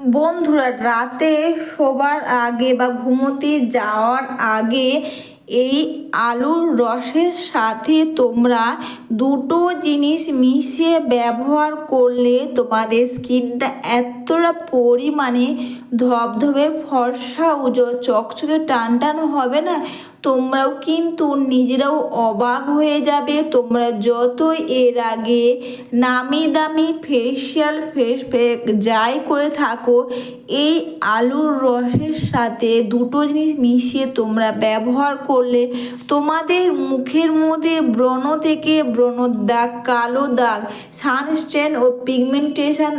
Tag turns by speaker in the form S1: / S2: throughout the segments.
S1: বন্ধুরা, রাতে শোবার আগে বা ঘুমোতে যাওয়ার আগে এই আলুর রসের সাথে তোমরা দুটো জিনিস মিশিয়ে ব্যবহার করলে তোমাদের স্কিনটা এতটা পরিমাণে ধবধবে ফর্সা উজো, চকচকে টান টান হবে না। তোমরাও কিন্তু নিজেরাও অবাক হয়ে যাবে। তোমরা যত এর আগে নামি দামি ফেসিয়াল ফেস প্যাক যাই করে থাকো, এই আলুর রসের সাথে দুটো জিনিস মিশিয়ে তোমরা ব্যবহার করলে তোমাদের মুখের মধ্যে ব্রণ থেকে ব্রণর দাগ, কালো দাগ সানস্টেন ও পিগমেন্টেশন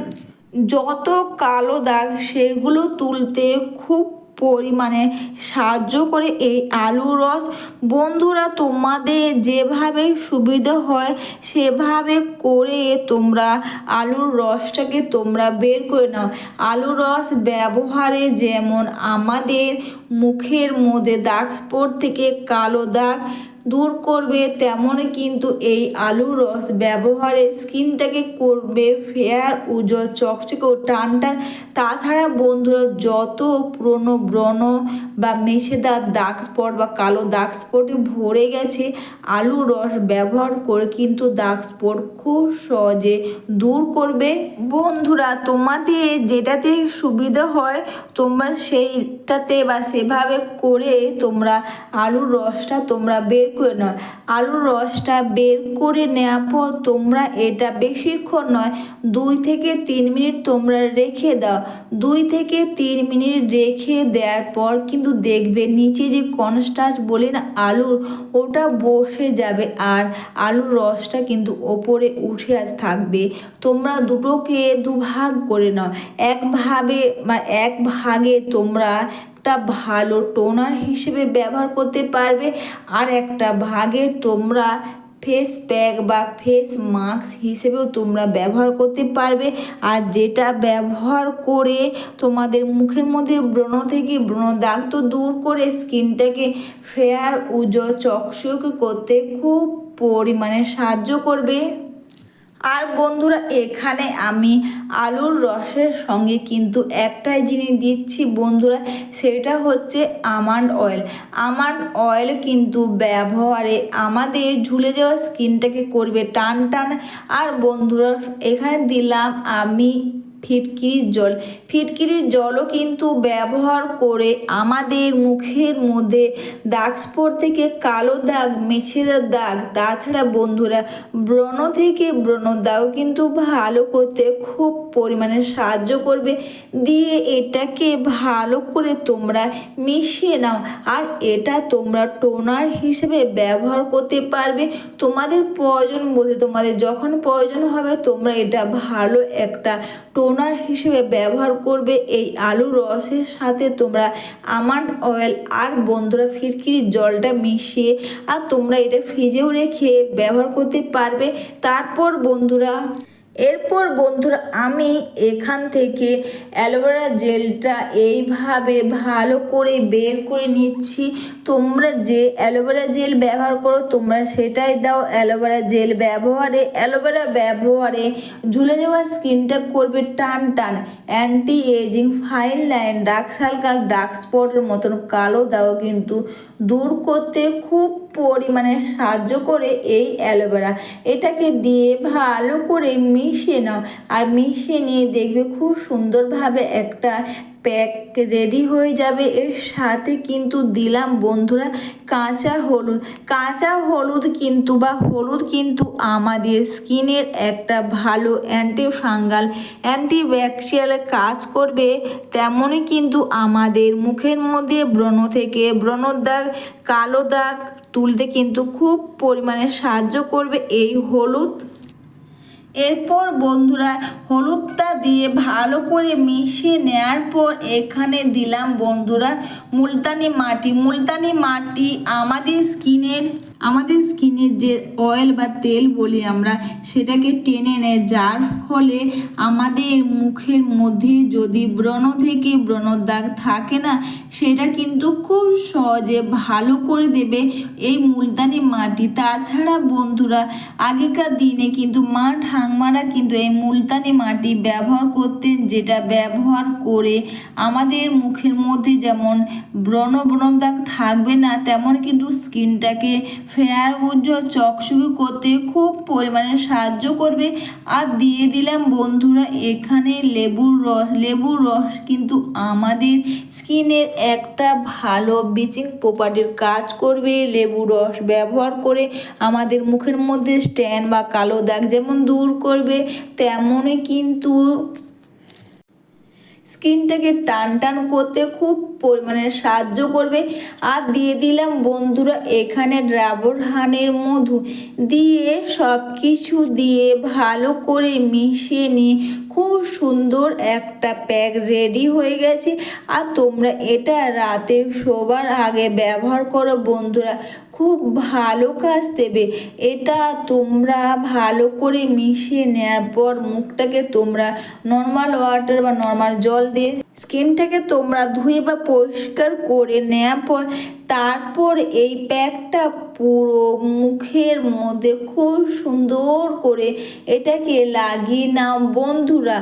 S1: যত কালো দাগ, সেগুলো তুলতে খুব পরিমাণে সাহায্য করে এই আলু রস। বন্ধুরা, তোমাদের যেভাবে সুবিধা হয়, সেভাবে করে তোমরা আলুর রসটাকে তোমরা বের করে নাও। আলুর রস ব্যবহারে যেমন আমাদের মুখের মধ্যে দাগ, স্পট থেকে কালো দাগ দূর করবে, তেমনই কিন্তু এই আলুর রস ব্যবহারে স্কিনটাকে করবে ফেয়ার উজ্জ্বল, চকচকে ও টান টান তাছাড়া বন্ধুরা, যত পুরনো ব্রণ বা মেছেদার দাগ স্পট বা কালো দাগ স্পটে ভরে গেছে আলু রস ব্যবহার করে কিন্তু দাগ স্পট খুব সহজে দূর করবে। বন্ধুরা, তোমাদের যেটাতে সুবিধা হয়, তোমরা সেইটাতে বা সেভাবে করে তোমরা আলুর রসটা তোমরা বের করে নাও আলুর রসটা বের করে নেওয়ার পর তোমরা এটা বেশিক্ষণ নয়, দুই থেকে তিন মিনিট তোমরা রেখে দাও। দুই থেকে তিন মিনিট রেখে দেওয়ার পর কিন্তু দেখবে নিচে যে কনস্টাচ বলে না আলুর ওটা বসে যাবে আর আলুর রসটা কিন্তু ওপরে উঠে আজ থাকবে। তোমরা দুটোকে দুভাগ করে নাও। একভাবে মানে এক ভাগে তোমরা একটা ভালো টোনার হিসেবে ব্যবহার করতে পারবে। আর একটা ভাগে তোমরা ফেস প্যাক বা ফেস মাস্ক হিসেবেও তোমরা ব্যবহার করতে পারবে। আর যেটা ব্যবহার করে তোমাদের মুখের মধ্যে ব্রণ থেকে ব্রণ দাগ তো দূর করে স্কিনটাকে ফেয়ার উজ্জ্বল, চকচকে করতে খুব পরিমাণে সাহায্য করবে। আর বন্ধুরা, এখানে আমি আলুর রসের সঙ্গে কিন্তু একটাই জিনিস দিচ্ছি বন্ধুরা, সেটা হচ্ছে আমান্ড অয়েল। আমান্ড অয়েল কিন্তু ব্যবহারে আমাদের ঝুলে যাওয়া স্কিনটাকে করবে টান টান। আর বন্ধুরা, এখানে দিলাম আমি ফিটকিরির জল। ফিটকিরির জলও কিন্তু ব্যবহার করে আমাদের মুখের মধ্যে দাগ স্পট থেকে কালো দাগ মেছেদার দাগ, তাছাড়া বন্ধুরা ব্রণ থেকে ব্রণ দাগও কিন্তু ভালো করতে খুব পরিমাণে সাহায্য করবে। দিয়ে এটাকে ভালো করে তোমরা মিশিয়ে নাও আর এটা তোমরা টোনার হিসেবে ব্যবহার করতে পারবে। তোমাদের প্রয়োজন বোধে তোমাদের যখন প্রয়োজন হবে তোমরা এটা ভালো একটা টোনার হিসেবে ব্যবহার করবে এই আলু রসের সাথে। তোমরা আমান্ড অয়েল আর বন্ধুরা ফিরকিরির জলটা মিশিয়ে আর তোমরা এটা ফ্রিজেও রেখে ব্যবহার করতে পারবে। তারপর বন্ধুরা এরপর বন্ধুরা, আমি এখান থেকে অ্যালোভেরা জেলটা এইভাবে ভালো করে বের করে নিচ্ছি। তোমরা যে অ্যালোভেরা জেল ব্যবহার করো, তোমরা সেটাই দাও। অ্যালোভেরা জেল ব্যবহারে, অ্যালোভেরা ব্যবহারে ঝুলে যাওয়া স্কিনটা করবে টান টান anti ageing fine line, dark circle, dark স্পটের মতন কালো দাও কিন্তু দূর করতে খুব পরিমাণে সাহায্য করে এই অ্যালোভেরা। এটাকে দিয়ে ভালো করে মিশিয়ে নাও। আর মিশিয়ে নিয়ে দেখবে খুব সুন্দরভাবে একটা প্যাক রেডি হয়ে যাবে। এর সাথে কিন্তু দিলাম বন্ধুরা কাঁচা হলুদ। কাঁচা হলুদ কিন্তু বা হলুদ কিন্তু আমাদের স্কিনের একটা ভালো অ্যান্টি ফাঙ্গাল অ্যান্টিব্যাকটেরিয়াল কাজ করবে। তেমনই কিন্তু আমাদের মুখের মধ্যে ব্রণ থেকে ব্রণর দাগ কালো দাগ তুলতে কিন্তু খুব পরিমাণে সাহায্য করবে এই হলুদ। এরপর বন্ধুরা, হলুদটা দিয়ে ভালো করে মিশিয়ে নেয়ার পর এখানে দিলাম বন্ধুরা, মুলতানি মাটি। মুলতানি মাটি আমাদের স্কিনের আমাদের স্কিনের যে অয়েল বা তেল বলি আমরা, সেটাকে টেনে নেয়। যার ফলে আমাদের মুখের মধ্যে যদি ব্রণ থেকে ব্রণর দাগ থাকে না, সেটা কিন্তু খুব সহজে ভালো করে দেবে এই মুলতানি মাটি। তাছাড়া বন্ধুরা, আগেকার দিনে কিন্তু মা ঠাংমারা কিন্তু এই মুলতানি মাটি ব্যবহার করতেন, যেটা ব্যবহার করে আমাদের মুখের মধ্যে যেমন ব্রণ ব্রণ দাগ থাকবে না, তেমন কিন্তু স্কিনটাকে ফেয়ার উজ্জ্বল চকচকে করতে খুব পরিমাণে সাহায্য করবে। আর দিয়ে দিলাম, বন্ধুরা, এখানে লেবুর রস। লেবুর রস কিন্তু আমাদের স্কিনের একটা ভালো ব্লিচিং প্রপার্টির কাজ করবে। লেবু রস ব্যবহার করে আমাদের মুখের মধ্যে স্ট্যান্ড বা কালো দাগ যেমন দূর করবে, তেমনই কিন্তু স্কিনটাকে টান টান করতে খুব পরিমাণে সাহায্য করবে। আর দিয়ে দিলাম বন্ধুরা এখানে ড্রাবর হানের মধু। দিয়ে সব কিছু দিয়ে ভালো করে মিশিয়ে নিয়ে খুব সুন্দর একটা প্যাক রেডি হয়ে গেছে। আর তোমরা এটা রাতে শোবার আগে ব্যবহার করো বন্ধুরা। খুব ভালো কাজ দেবে। এটা তোমরা ভালো করে মিশিয়ে নেওয়ার পর মুখটাকে তোমরা নর্মাল ওয়াটার বা নর্মাল জল দিয়ে স্কিনটাকে তোমরা ধুয়ে বা পরিষ্কার করে নেওয়ার পর, তারপর এই প্যাকটা পুরো মুখের মধ্যে খুব সুন্দর করে এটাকে লাগিয়ে নাও। বন্ধুরা,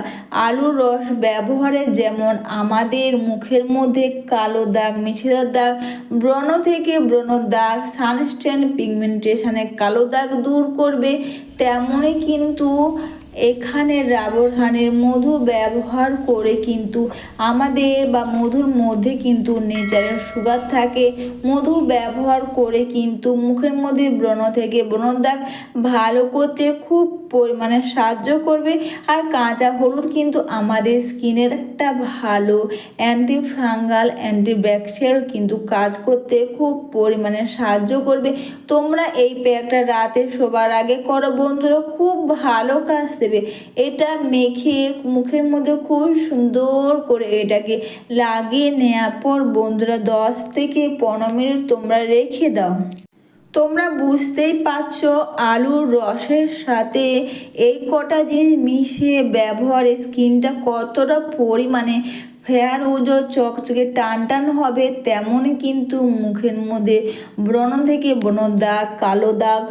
S1: আলুর রস ব্যবহারে যেমন আমাদের মুখের মধ্যে কালো দাগ মিছেদার দাগ, ব্রণ থেকে ব্রণ দাগ সানস্টেন পিগমেন্টেশনে কালো দাগ দূর করবে, তেমনই কিন্তু এখানে রাবর হানের মধু ব্যবহার করে কিন্তু আমাদের বা মধুর মধ্যে কিন্তু নেচারের সুগার থাকে। মধু ব্যবহার করে কিন্তু মুখের মধ্যে ব্রণ থেকে ব্রণ দাগ ভালো করতে খুব পরিমাণে সাহায্য করবে। আর কাঁচা হলুদ কিন্তু আমাদের স্কিনের একটা ভালো অ্যান্টি ফাঙ্গাল অ্যান্টি ব্যাকটেরিয়ার কিন্তু কাজ করতে খুব পরিমাণে সাহায্য করবে। তোমরা এই প্যাকটা রাতে শোবার আগে করো বন্ধুরা। খুব ভালো কাজ দেবে। এটা মেখে মুখের মধ্যে খুব সুন্দর করে এটাকে লাগিয়ে নেওয়ার পর বন্ধুরা দশ থেকে পনেরো মিনিট তোমরা রেখে দাও। তোমরা বুঝতেই পারছ আলুর রসের সাথে এই কটা জিনিস মিশিয়ে ব্যবহারে, স্কিনটা কতটা পরিমাণে ফেয়ার উজ্জ্বল চকচকে টান টান হবে তেমনই কিন্তু মুখের মধ্যে ব্রণ থেকে ব্রণ দাগ, কালো দাগ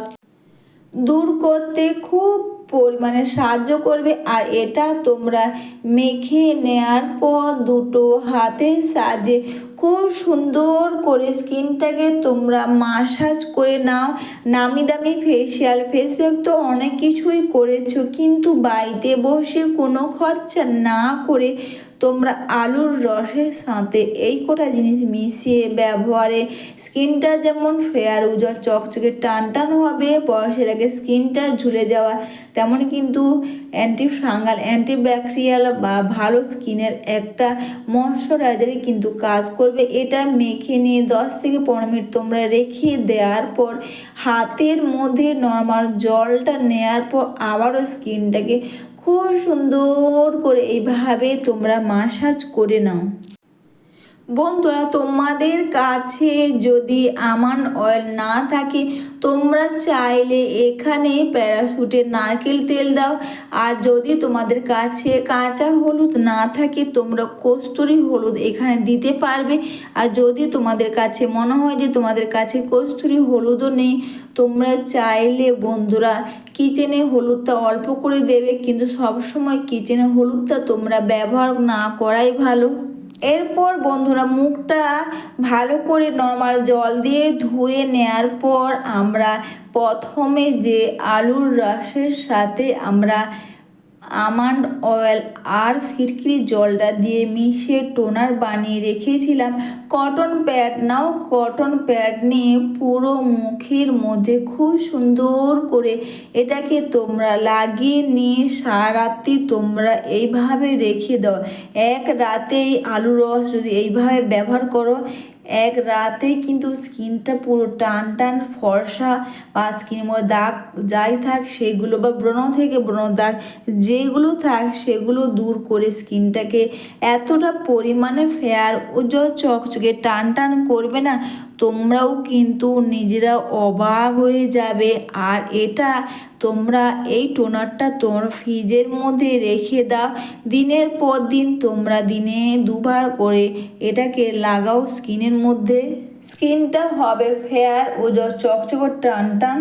S1: দূর করতে খুব পরিমাণে সাহায্য করবে আর এটা তোমরা মেখে নেয়ার পর দুটো হাতের সাহায্যে খুব সুন্দর করে স্কিনটাকে তোমরা মাসাজ করে নাও। নামি দামি ফেসিয়াল ফেস প্যাক তো অনেক কিছুই করেছ, কিন্তু বাড়িতে বসে কোনো খরচা না করে তোমরা আলুর রসের সাথে এই কটা জিনিস মিশিয়ে ব্যবহারে স্কিনটা যেমন ফেয়ার উজ্জ্বল, চকচকে টান টান হবে, বয়সের আগে স্কিনটা ঝুলে যাওয়া, তেমন কিন্তু অ্যান্টি ফাঙ্গাল অ্যান্টি ব্যাকটেরিয়াল বা ভালো স্কিনের একটা ময়শ্চারাইজারে কিন্তু কাজ করবে। এটা মেখে নিয়ে দশ থেকে পনেরো মিনিট তোমরা রেখে দেওয়ার পর হাতের মধ্যে নর্মাল জলটা নেয়ার পর আবারও স্কিনটাকে খুব সুন্দর করে এইভাবে তোমরা মাসাজ করে নাও। বন্ধুরা, তোমাদের কাছে যদি আমান অয়েল না থাকে, তোমরা চাইলে এখানে প্যারাশুটের নারকেল তেল দাও। আর যদি তোমাদের কাছে কাঁচা হলুদ না থাকে, তোমরা কস্তুরি হলুদ এখানে দিতে পারবে। আর যদি তোমাদের কাছে মনে হয় যে তোমাদের কাছে কস্তুরি হলুদও নেই, তোমরা চাইলে বন্ধুরা কিচেনে হলুদটা অল্প করে দেবে। কিন্তু সবসময় কিচেনে হলুদটা তোমরা ব্যবহার না করাই ভালো। এরপর বন্ধুরা মুখটা ভালো করে নর্মাল জল দিয়ে ধুয়ে নেয়ার পর আমরা প্রথমে যে আলুর রসের সাথে আমরা আমন্ড অয়েল আর ফিটকিরি জলটা দিয়ে মিশিয়ে টোনার বানিয়ে রেখেছিলাম। কটন প্যাড নাও, কটন প্যাড নিয়ে পুরো মুখের মধ্যে খুব সুন্দর করে এটাকে তোমরা লাগিয়ে নিয়ে সারা রাত্রি তোমরা এইভাবে রেখে দাও। এক রাতেই আলু রস যদি এইভাবে ব্যবহার করো এক রাতে কিন্তু স্কিনটা পুরো টান টান, ফর্সা বা স্কিনের মধ্যে দাগ যাই থাক, সেগুলো বা ব্রণ থেকে ব্রণ দাগ যেগুলো থাক, সেগুলো দূর করে স্কিনটাকে এতটা পরিমাণে ফেয়ার উজ্জ্বল চকচকে টান টান করবে না, তোমরাও কিন্তু নিজেরা অবাক হয়ে যাবে। আর এটা তোমরা এই টোনারটা তোমার ফ্রিজের মধ্যে রেখে দাও। দিনের পর দিন তোমরা দিনে দুবার করে এটাকে লাগাও স্কিনের মধ্যে। স্কিনটা হবে ফেয়ার ও চকচকে, টান টান।